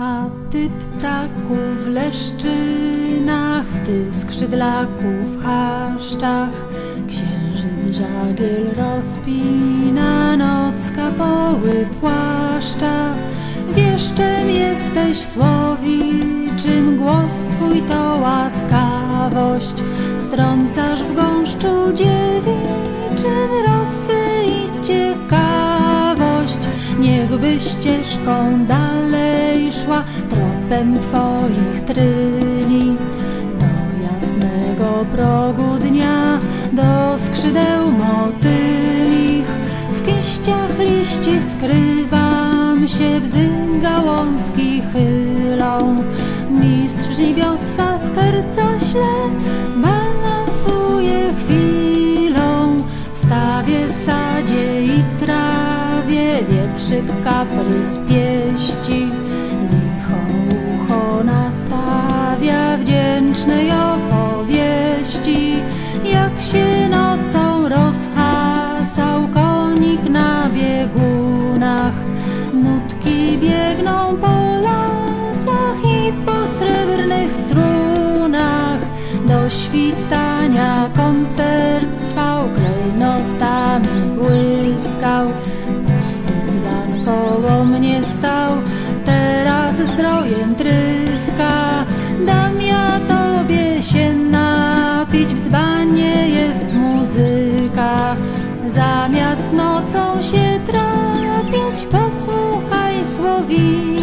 A ty ptaku w leszczynach, ty skrzydlaków w chaszczach, księżyc żagiel rozpina, noc kapoły płaszcza. Wieszczem jesteś słowiczym, głos twój to łaskawość, strącasz w gąszczu dziewiczym rosy i ciekawość. Niechby ścieżką dalej szła tropem twoich tryni do jasnego progu dnia, do skrzydeł motylich. W kiściach liści skrywam się, bzy gałązki chylą. Mistrz żniwiosa skarca śle, balansuje chwilą. W stawie, sadzie i trawie wietrzyk kaprys pieści. Biegną po lasach i po srebrnych strunach. Do świtania koncert trwał, klejnotami błyskał. Pusty dzban koło mnie stał, teraz zdrojem tryska. Dam ja tobie się napić, w dzbanie jest muzyka. Zamiast nocą się trapić, благослови.